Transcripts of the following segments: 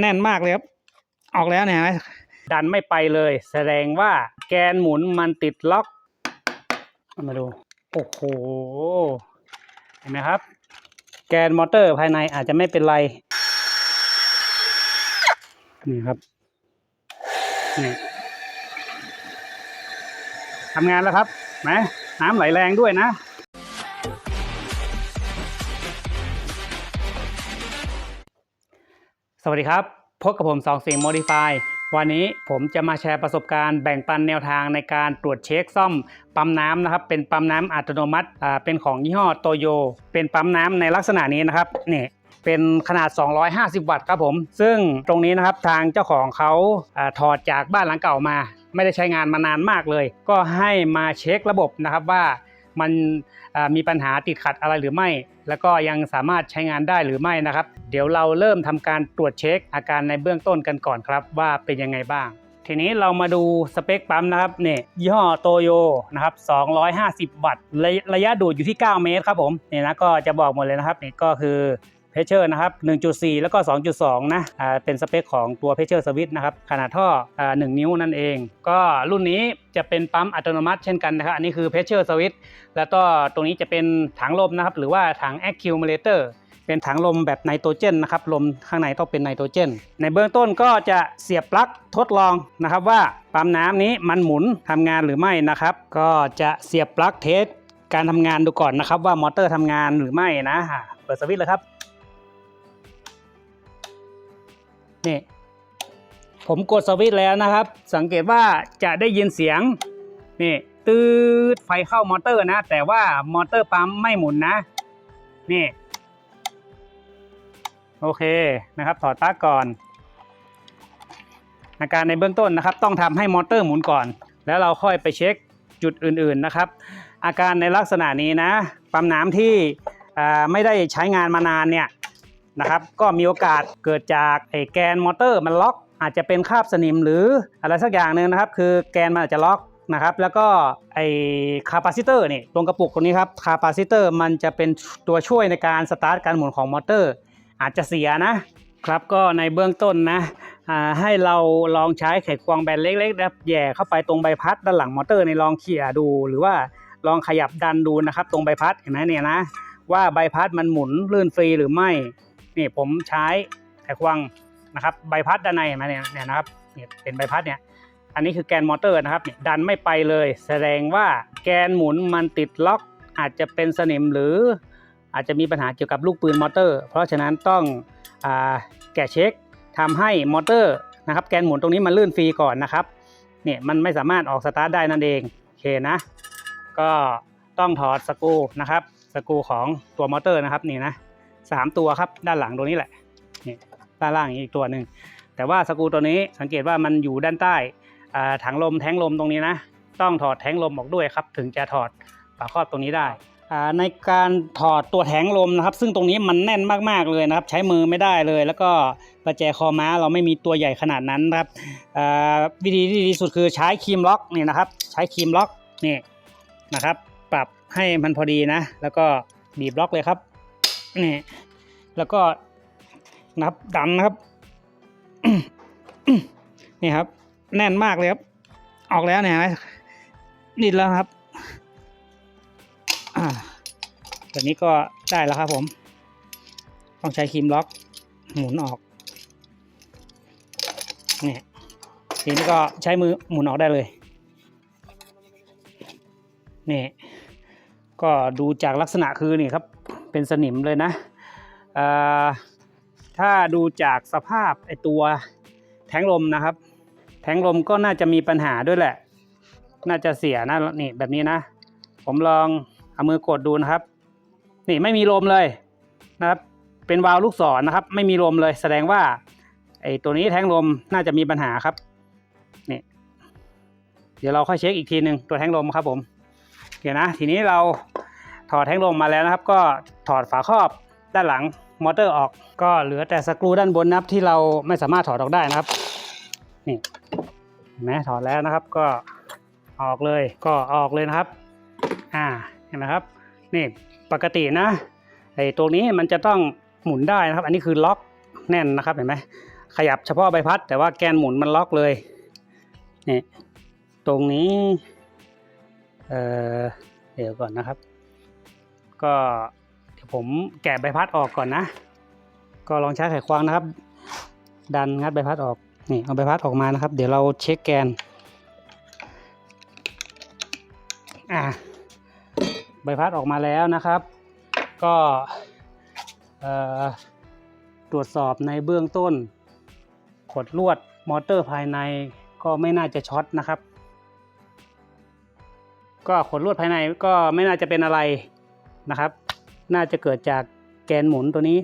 แน่นมากเลยครับ ออกแล้วเนี่ยห็นไหมดันไม่ไปเลย แสดงว่าแกนหมุนมันติดล็อก มาดู โอ้โห เห็นไหมครับ แกนมอเตอร์ภายในอาจจะไม่เป็นไร นี่ครับ นี่ทำงานแล้วครับไหมน้ำไหลแรงด้วยนะ สวัสดีครับ พบกับผมสองสิ่ง Modify วันนี้ผมจะมาแชร์ประสบการณ์แบ่งปันแนวทางในการตรวจเช็คซ่อมปั๊มน้ำนะครับ เป็นปั๊มน้ำอัตโนมัติอ่าเป็นของยี่ห้อโตโย เป็นปั๊มน้ำในลักษณะนี้นะครับนี่เป็นขนาด 250 วัตต์ครับผม ซึ่งตรงนี้นะครับทางเจ้าของเขาอาถอดจากบ้านหลังเก่ามา ไม่ได้ใช้งานมานานมากเลย ก็ให้มาเช็คระบบนะครับว่ามันอ่ามีปัญหาติดขัดอะไรหรือไม่ แล้วก็ยังสามารถใช้งานได้หรือไม่นะครับ เดี๋ยวเราเริ่มทำการตรวจเช็คอาการในเบื้องต้นกันก่อนครับ ว่าเป็นยังไงบ้าง ทีนี้เรามาดูสเปคปั๊มนะครับเนี่ยยี่ห้อโตโยนะครับ 250 วัตต์ระยะระยะดูดอยู่ที่ 9 เมตรครับผมเนี่ยนะก็จะบอกหมดเลยนะครับนี่ก็คือ เพชเชอร์นะครับ 1.4 แล้วก็ 2.2 นะอ่าเป็นสเปคของตัวเพชเชอร์สวิตนะครับ ขนาดท่ออ่า1นิ้วนั่นเอง ก็รุ่นนี้จะเป็นปั๊มอัตโนมัติเช่นกันนะครับ อันนี้คือเพชเชอร์สวิตแล้วก็ตรงนี้จะเป็นถังลมนะครับ หรือว่าถัง accumulator เป็นถังลมแบบไนโตรเจนนะครับ ลมข้างในต้องเป็นไนโตรเจน ในเบื้องต้นก็จะเสียบปลั๊กทดลองนะครับว่าปั๊มน้ำนี้มันหมุนทำงานหรือไม่นะครับ ก็จะเสียบปลั๊กเทสการทำงานดูก่อนนะครับว่ามอเตอร์ทำงานหรือไม่นะอะเปิดสวิตช์เลยครับ นี่ ผมกดสวิตช์แล้วนะครับ สังเกตว่าจะได้ยินเสียง นี่ตืดไฟเข้ามอเตอร์นะ แต่ว่ามอเตอร์ปั๊มไม่หมุนนะ นี่ โอเคนะครับ ถอดปลั๊กก่อนอาการในเบื้องต้นนะครับ ต้องทำให้มอเตอร์หมุนก่อน แล้วเราค่อยไปเช็คจุดอื่นๆนะครับ อาการในลักษณะนี้นะ ปั๊มน้ำที่ไม่ได้ใช้งานมานานเนี่ย นะครับ ก็มีโอกาสเกิดจากไอ้แกนมอเตอร์มันล็อก อาจจะเป็นคราบสนิมหรืออะไรสักอย่างหนึ่งนะครับ คือแกนมันอาจจะล็อกนะครับแล้วก็ไอคาปาซิเตอร์นี่ตรงกระปุกตรงนี้ครับคาปาซิเตอร์มันจะเป็นตัวช่วยในการสตาร์ทการหมุนของมอเตอร์ อาจจะเสียนะครับก็ในเบื้องต้นนะให้เราลองใช้ไขควงแบนเล็กๆนะครับแย่เข้าไปตรงใบพัดด้านหลังมอเตอร์ในลองเขี่ยดูหรือว่าลองขยับดันดูนะครับ ตรงใบพัดเห็นไหมเนี่ยนะว่าใบพัดมันหมุนลื่นฟรีหรือไม่ นี่ผมใช้ไขควงนะครับใบพัดด้านในเห็นไหมเนี่ยเนี่ยนะครับเนี่ยเป็นใบพัดเนี่ยอันนี้คือแกนมอเตอร์นะครับเนี่ยดันไม่ไปเลย แสดงว่าแกนหมุนมันติดล็อก อาจจะเป็นสนิมหรืออาจจะมีปัญหาเกี่ยวกับลูกปืนมอเตอร์ เพราะฉะนั้นต้องอแกะเช็คทำให้มอเตอร์นะครับแกนหมุนตรงนี้มันลื่นฟรีก่อนนะครับเนี่ยมันไม่สามารถออกสตาร์ทได้นั่นเองโอเคนะก็ต้องถอดสกูนะครับสกูของตัวมอเตอร์นะครับนี่นะ สามตัวครับ ด้านหลังตรงนี้แหละนี่ด้านล่างอีกตัวหนึ่งแต่ว่าสกูตัวนี้สังเกตว่ามันอยู่ด้านใต้ถังลมแท้งลมตรงนี้นะต้องถอดแท้งลมออกด้วยครับถึงจะถอดฝาครอบตรงนี้ได้ในการถอดตัวแท้งลมนะครับ ซึ่งตรงนี้มันแน่นมากๆเลยนะครับ ใช้มือไม่ได้เลย แล้วก็ประแจคอม้าเราไม่มีตัวใหญ่ขนาดนั้นนะครับวิธีที่ดีที่สุดคือใช้ครีมล็อกนี่นะครับ ใช้ครีมล็อกนี่นะครับ ปรับให้มันพอดีนะ แล้วก็บีบล็อกเลยครับ นี่แล้วก็นับดันนะครับนี่ครับ แน่นมากเลยครับ ออกแล้วเนี่ยนิดแล้วครับอ่าแบบนี้ก็ได้แล้วครับผม ต้องใช้ครีมล็อก หมุนออกนี่ทีนี้ก็ใช้มือหมุนออกได้เลยนี่ก็ดูจากลักษณะคือนี่ครับ เป็นสนิมเลยนะถ้าดูจากสภาพไอตัวแทงลมนะครับ แทงลมก็น่าจะมีปัญหาด้วยแหละ น่าจะเสียนะนี่แบบนี้นะ ผมลองเอามือกดดูนะครับ นี่ไม่มีลมเลยนะครับ เป็นวาล์วลูกศรนะครับ ไม่มีลมเลย แสดงว่าไอตัวนี้แทงลมน่าจะมีปัญหาครับนี่เดี๋ยวเราค่อยเช็คอีกทีหนึ่งตัวแทงลมครับผม เดี๋ยวนะ ทีนี้เรา อดแทงลมมาแล้วนะครับ ก็ถอดฝาครอบด้านหลังมอเตอร์ออก ก็เหลือแต่สกรูด้านบนนะครับที่เราไม่สามารถถอดออกได้นะครับ นี่เห็นไหมถอดแล้วนะครับก็ออกเลยก็ออกเลยนะครับ อ่าเห็นไหมครับ นี่ปกตินะไอ้ตรงนี้มันจะต้องหมุนได้นะครับ อันนี้คือล็อกแน่นนะครับเห็นไหมขยับเฉพาะใบพัด แต่ว่าแกนหมุนมันล็อกเลยนี่ตรงนี้เอ่อเดี๋ยวก่อนนะครับ ก็เดี๋ยวผมแกะใบพัดออกก่อนนะ ก็ลองใช้ไขควงนะครับ ดันงัดใบพัดออกนี่เอาใบพัดออกมานะครับ เดี๋ยวเราเช็คแกนอะใบพัดออกมาแล้วนะครับ ก็ตรวจสอบในเบื้องต้น ขดลวดมอเตอร์ภายในก็ไม่น่าจะช็อตนะครับ ก็ขดลวดภายในก็ไม่น่าจะเป็นอะไร นะครับ น่าจะเกิดจากแกนหมุนตัวนี้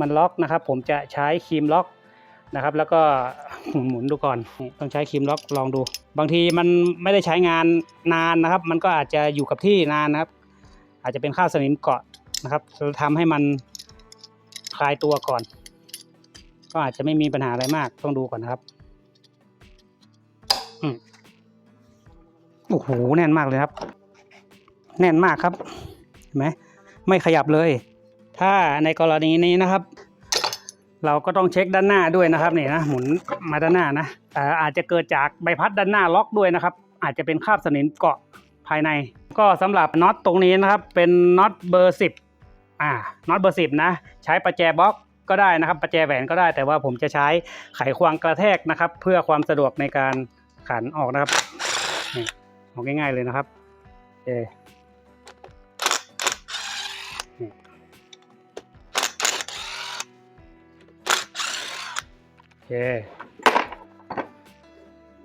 มันล็อกนะครับ ผมจะใช้ครีมล็อกนะครับ แล้วก็หมุนหมุนดูก่อนต้องใช้ครีมล็อกลองดู บางทีมันไม่ได้ใช้งานนานนะครับ มันก็อาจจะอยู่กับที่นานนะครับ อาจจะเป็นข้าวสนิมเกาะนะครับเราทำให้มันคลายตัวก่อน ก็อาจจะไม่มีปัญหาอะไรมากต้องดูก่อนนะครับอืมโอ้โหแน่นมากเลยครับ แน่นมากครับ ห็นไหมไม่ขยับเลย ถ้าในกรณีนี้นะครับ เราก็ต้องเช็คด้านหน้าด้วยนะครับนี่นะหมุนมาด้านหน้านะอาจจะเกิดจากใบพัดด้านหน้าล็อกด้วยนะครับ อาจจะเป็นคราบสนิมเกาะภายใน ก็สำหรับน็อตตรงนี้นะครับ เป็นน็อตเบอร์สิบอ่าน็อตเบอร์สิบนะ ใช้ประแจบล็อกก็ได้นะครับ ประแจแหวนก็ได้ แต่ว่าผมจะใช้ไขควงกระแทกนะครับ เพื่อความสะดวกในการขันออกนะครับออกง่ายๆเลยนะครับโอเคโอ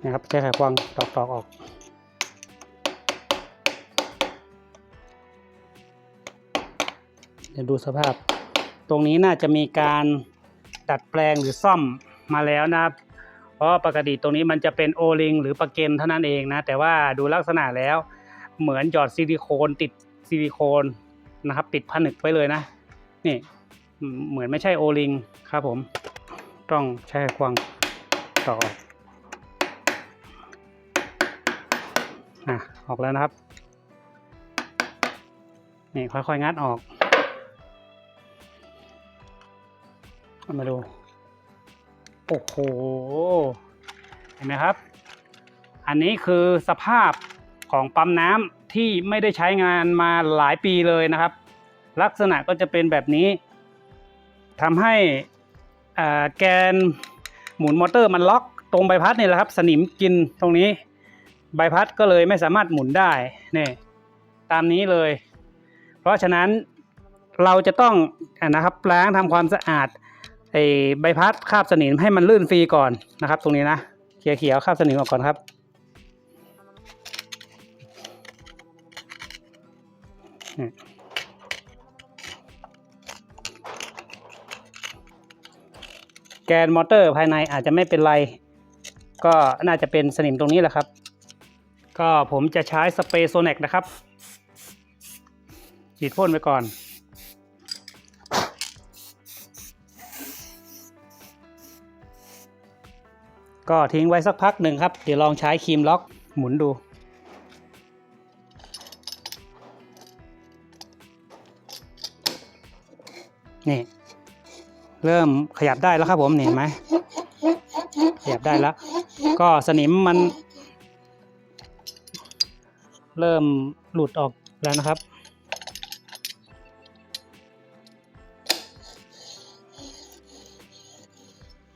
นะครับใช้ไขควงตอกตอกออก เดี๋ยวดูสภาพ ตรงนี้น่าจะมีการดัดแปลงหรือซ่อมมาแล้วนะครับ เพราะปกติตรงนี้มันจะเป็นโอลิงหรือปะเกนเท่านั้นเองนะ แต่ว่าดูลักษณะแล้วเหมือนหยอดซิลิโคนติดซิลิโคนนะครับ ติดผนึกไว้เลยนะ นี่เหมือนไม่ใช่โอลิงครับผม ต้องใช้ควงต่อออกอะออกแล้วนะครับ นี่ค่อยๆงัดออก มาดู โอ้โห เห็นไหมครับ อันนี้คือสภาพของปั๊มน้ำที่ไม่ได้ใช้งานมาหลายปีเลยนะครับ ลักษณะก็จะเป็นแบบนี้ทำให้ แกนหมุนมอเตอร์มันล็อกตรงใบพัดนี่แหละครับ สนิมกินตรงนี้ใบพัดก็เลยไม่สามารถหมุนได้นี่ตามนี้เลย เพราะฉะนั้นเราจะต้องอะนะครับล้างทำความสะอาดไอ้ใบพัดคราบสนิมให้มันลื่นฟรีก่อนนะครับ ตรงนี้นะเขียเขียวๆคราบสนิมออกก่อนครับ แกนมอเตอร์ภายในอาจจะไม่เป็นไร ก็น่าจะเป็นสนิมตรงนี้แหละครับ ก็ผมจะใช้สเปรย์โซเน็กนะครับฉีดพ่นไปก่อน ก็ทิ้งไว้สักพักหนึ่งครับ เดี๋ยวลองใช้ครีมล็อกหมุนดูนี่ เริ่มขยับได้แล้วครับผมเห็นไหมขยับได้แล้ว ก็สนิมมัน เริ่มหลุดออกแล้วนะครับ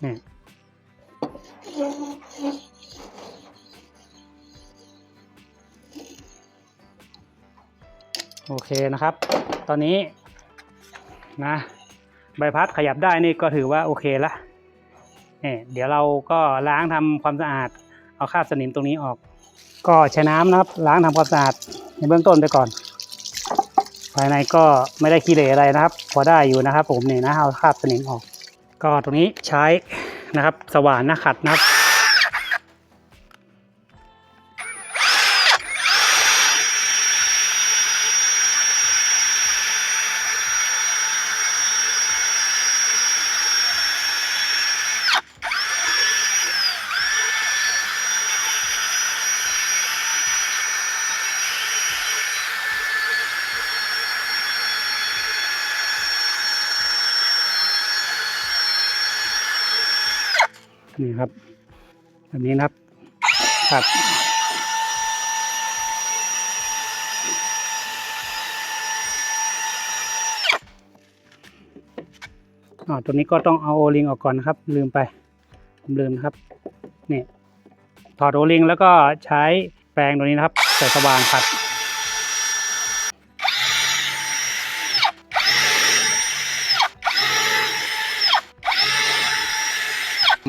นี่โอเคนะครับ ตอนนี้นะ ใบพัดขยับได้นี่ก็ถือว่าโอเคละเนี่ยเดี๋ยวเราก็ล้างทำความสะอาด เอาคราบสนิมตรงนี้ออก ก็ใช้น้ำนะครับ ล้างทำความสะอาดในเบื้องต้นไปก่อน ภายในก็ไม่ได้ขี้เหร่อะไรนะครับ พอได้อยู่นะครับ ผมเนี่ยนะเอาคราบสนิมออก ก็ตรงนี้ใช้นะครับ สว่านนะขัดนะครับ นี่ครับแบบนี้นะครับครับอ๋อตัวนี้ก็ต้องเอาโอลิงออกก่อนนะครับ ลืมไปผมลืมนะครับนี่ถอดโอลิงแล้วก็ใช้แปรงตัวนี้นะครับใส่สว่านขัด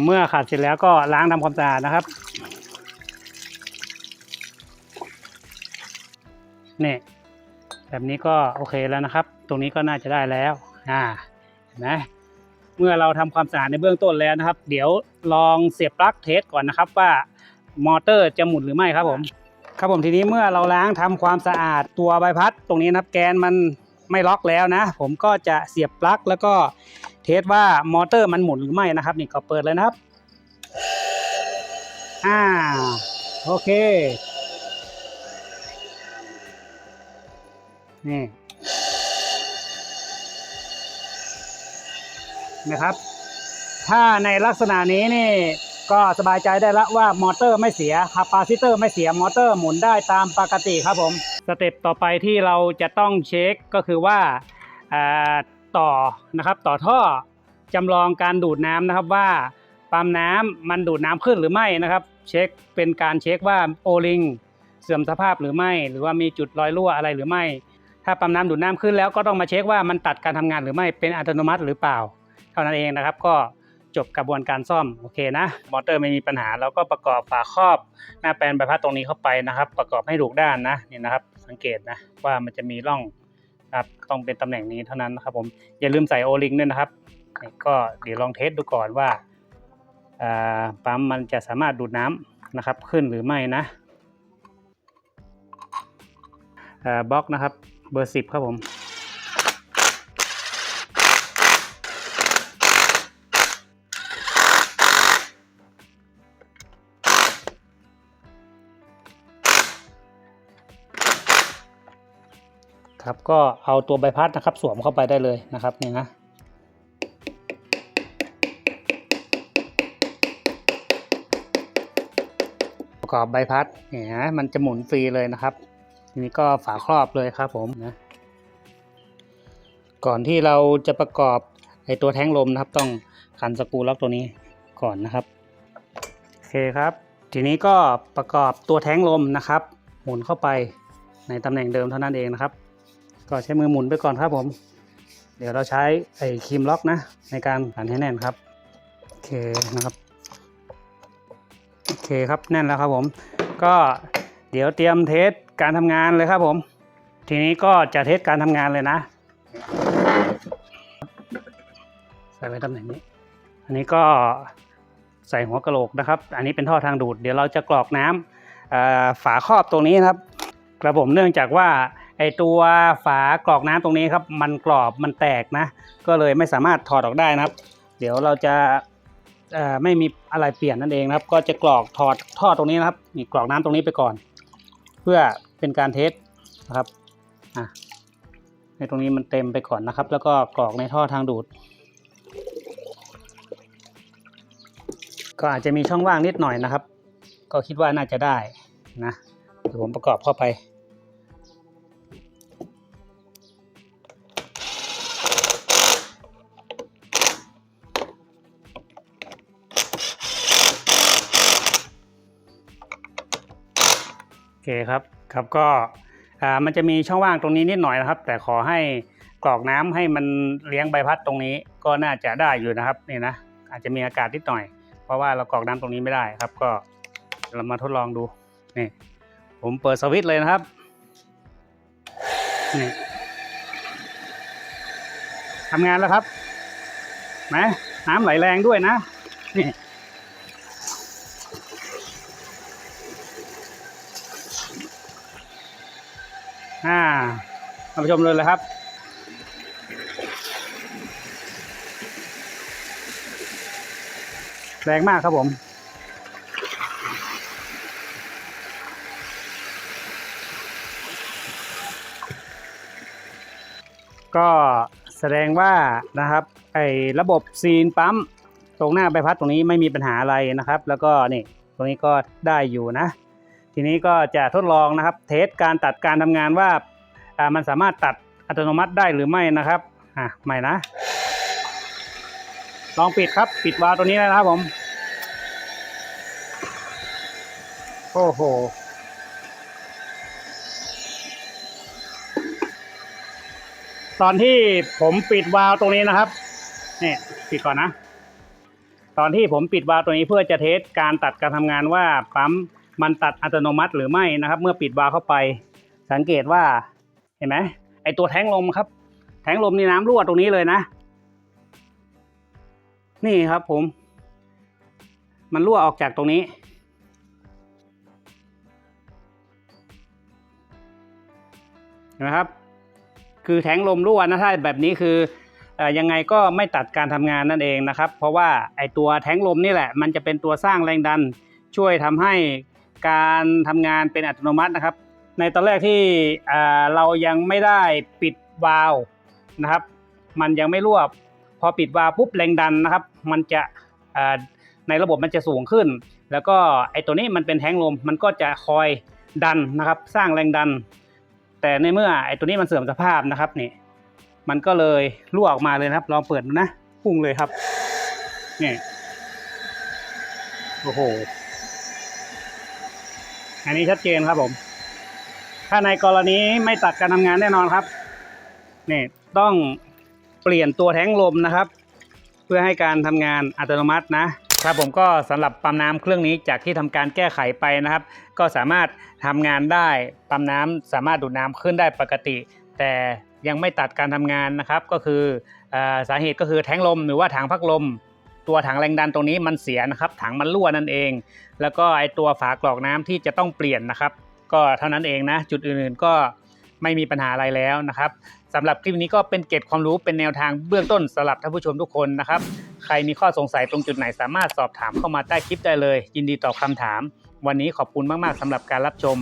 เมื่อขัดเสร็จแล้วก็ล้างทำความสะอาดนะครับนี่แบบนี้ก็โอเคแล้วนะครับ ตรงนี้ก็น่าจะได้แล้วอ่าเห็นไหมเมื่อเราทำความสะอาดในเบื้องต้นแล้วนะครับ เดี๋ยวลองเสียบปลั๊กเทสก่อนนะครับ ว่ามอเตอร์จะหมุนหรือไม่ครับผม ครับผมทีนี้เมื่อเราล้างทำความสะอาดตัวใบพัด ตรงนี้นะครับแกนมันไม่ล็อกแล้วนะ ผมก็จะเสียบปลั๊กแล้วก็ เทสว่ามอเตอร์มันหมุนหรือไม่นะครับ นี่ก็เปิดเลยนะครับ อ่า โอเค นี่นะครับ ถ้าในลักษณะนี้นี่ก็สบายใจได้ล้วว่ามอเตอร์ไม่เสียคาปาซิเตอร์ไม่เสียมอเตอร์หมุนได้ตามปกติครับผม สเต็ปต่อไปที่เราจะต้องเช็คก็คือว่าอ่า ต่อนะครับ ต่อท่อจำลองการดูดน้ำนะครับว่าปั๊มน้ำมันดูดน้ำขึ้นหรือไม่นะครับ เช็คเป็นการเช็คว่าโอลิงเสื่อมสภาพหรือไม่ หรือว่ามีจุดรอยรั่วอะไรหรือไม่ ถ้าปั๊มน้ำดูดน้ำขึ้นแล้วก็ต้องมาเช็คว่ามันตัดการทำงานหรือไม่เป็นอัตโนมัติหรือเปล่า เท่านั้นเองนะครับ ก็จบกระบวนการซ่อมโอเคนะมอเตอร์ไม่มีปัญหาเราก็ประกอบฝาครอบ หน้าแปลนใบพัดตรงนี้เข้าไปนะครับ ประกอบให้ถูกด้านนะนี่นะครับ สังเกตนะว่ามันจะมีร่อง ครับต้องเป็นตำแหน่งนี้เท่านั้นนะครับผมอย่าลืมใส่โอลิงด้วยนะครับก็เดี๋ยวลองเทสดูก่อนว่าปั๊มมันจะสามารถดูดน้ำนะครับขึ้นหรือไม่นะบล็อกนะครับเบอร์สิบครับผม ครับก็เอาตัวใบพัดนะครับ สวมเข้าไปได้เลยนะครับนี่นะประกอบใบพัดเนี่ยนะมันจะหมุนฟรีเลยนะครับทีนี้ก็ฝาครอบเลยครับผมนะก่อนที่เราจะประกอบไอตัวแท้งลมนะครับ ต้องขันสกรูล็อกตัวนี้ก่อนนะครับโอเคครับ ทีนี้ก็ประกอบตัวแท้งลมนะครับ หมุนเข้าไปในตำแหน่งเดิมเท่านั้นเองนะครับ ก็ใช้มือหมุนไปก่อนครับผม เดี๋ยวเราใช้ไอ้ครีมล็อกนะ ในการขันให้แน่นครับ โอเคนะครับโอเคครับแน่นแล้วครับผม ก็เดี๋ยวเตรียมเทสการทำงานเลยครับผม ทีนี้ก็จะเทสการทำงานเลยนะใส่ไว้ตำแหน่งนี้ อันนี้ก็ใส่หัวกะโหลกนะครับ อันนี้เป็นท่อทางดูด เดี๋ยวเราจะกรอกน้ำฝาครอบตรงนี้นะครับ กระผมเนื่องจากว่า ไอตัวฝากรอกน้ำตรงนี้ครับ มันกรอบมันแตกนะ ก็เลยไม่สามารถถอดออกได้นะครับ เดี๋ยวเราจะไม่มีอะไรเปลี่ยนนั่นเองนะครับ ก็จะกรอกถอดท่อตรงนี้นะครับนี่กรอกน้ำตรงนี้ไปก่อน เพื่อเป็นการเทสนะครับอะในตรงนี้มันเต็มไปก่อนนะครับ แล้วก็กรอกในท่อทางดูด ก็อาจจะมีช่องว่างนิดหน่อยนะครับ ก็คิดว่าน่าจะได้นะเดี๋ยวผมประกอบเข้าไป คครับครับก็มันจะมีช่องว่างตรงนี้นิดหน่อยนะครับ แต่ขอให้กรอกน้ำให้มันเลี้ยงใบพัดตรงนี้ก็น่าจะได้อยู่นะครับนี่นะอาจจะมีอากาศนิดหน่อย เพราะว่าเรากรอกน้ำตรงนี้ไม่ได้ครับ ก็เรามาทดลองดูนี่ผมเปิดสวิตช์เลยนะครับนี่ทำงานแล้วครับนะน้ำไหลแรงด้วยนะนี่ อ่าท่าน ผู้ชมเลยเลยครับ แรงมากครับผม ก็แสดงว่านะครับไอ้ระบบซีนปั๊มตรงหน้าใบพัดตรงนี้ไม่มีปัญหาอะไรนะครับ แล้วก็นี่ตรงนี้ก็ได้อยู่นะ ทีนี้ก็จะทดลองนะครับ เทสการตัดการทำงานว่าอ่า มันสามารถตัดอัตโนมัติได้หรือไม่นะครับอะใหม่นะ ลองปิดครับปิดวาล์วตัวนี้เลยนะครับผมโอ้โหตอนที่ผมปิดวาล์วตรงนี้นะครับเนี่ยปิดก่อนนะ ตอนที่ผมปิดวาล์วตัวนี้เพื่อจะเทสการตัดการทำงานว่าปั๊มมันตัดอัตโนมัติหรือไม่นะครับ เมื่อปิดวาล์วเข้าไป สังเกตว่าเห็นไหมไอตัวแทงลมครับ แทงลมนี่น้ำรั่วตรงนี้เลยนะ นี่ครับผม มันรั่วออกจากตรงนี้ เห็นไหมครับ คือแทงลมรั่วนะถ้าแบบนี้คือเอ่อยังไงก็ไม่ตัดการทำงานนั่นเองนะครับ เพราะว่าไอตัวแทงลมนี่แหละ มันจะเป็นตัวสร้างแรงดันช่วยทำให้การทำงานเป็นอัตโนมัตินะครับ ในตอนแรกที่เรายังไม่ได้ปิดวาล์วนะครับ มันยังไม่รั่วพอปิดวาล์วปุ๊บแรงดันนะครับ มันจะในระบบมันจะสูงขึ้น แล้วก็ไอตัวนี้มันเป็นแทงลมมันก็จะคอยดันนะครับ สร้างแรงดัน แต่ในเมื่อไอตัวนี้มันเสื่อมสภาพนะครับนี่มันก็เลยรั่วออกมาเลยนะครับ ลองเปิดดูนะพุ่งเลยครับนี่โอ้โหอันนี้ชัดเจนครับผม ถ้าในกรณีไม่ตัดการทำงานแน่นอนครับนี่ต้องเปลี่ยนตัวแท้งลมนะครับ เพื่อให้การทำงานอัตโนมัตินะครับผมก็สำหรับปั๊มน้ำเครื่องนี้จากที่ทำการแก้ไขไปนะครับ ก็สามารถทำงานได้ปั๊มน้ำสามารถดูดน้ำขึ้นได้ปกติ แต่ยังไม่ตัดการทำงานนะครับ ก็คืออสาเหตุก็คือแท้งลมหรือว่าถังพัดลมตัวถังแรงดันตรงนี้มันเสียนะครับ ถังมันรั่วนั่นเอง แล้วก็ไอตัวฝากรอกน้ำที่จะต้องเปลี่ยนนะครับ ก็เท่านั้นเองนะ จุดอื่นๆก็ไม่มีปัญหาอะไรแล้วนะครับสำหรับคลิปนี้ก็เป็นเกร็ดความรู้เป็นแนวทางเบื้องต้นสำหรับท่านผู้ชมทุกคนนะครับ ใครมีข้อสงสัยตรงจุดไหนสามารถสอบถามเข้ามาใต้คลิปได้เลย ยินดีตอบคำถาม วันนี้ขอบคุณมากๆสำหรับการรับชม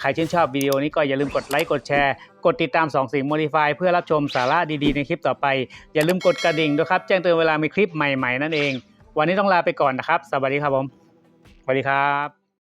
ใครชื่นชอบวิดีโอนี้ก็อย่าลืมกดไลค์กดแชร์ กดติดตาม2สิ่ง Modify เพื่อรับชมสาระดีๆในคลิปต่อไป อย่าลืมกดกระดิ่งด้วยครับแจ้งเตือนเวลามีคลิปใหม่ๆนั่นเอง วันนี้ต้องลาไปก่อนนะครับ สวัสดีครับผมสวัสดีครับ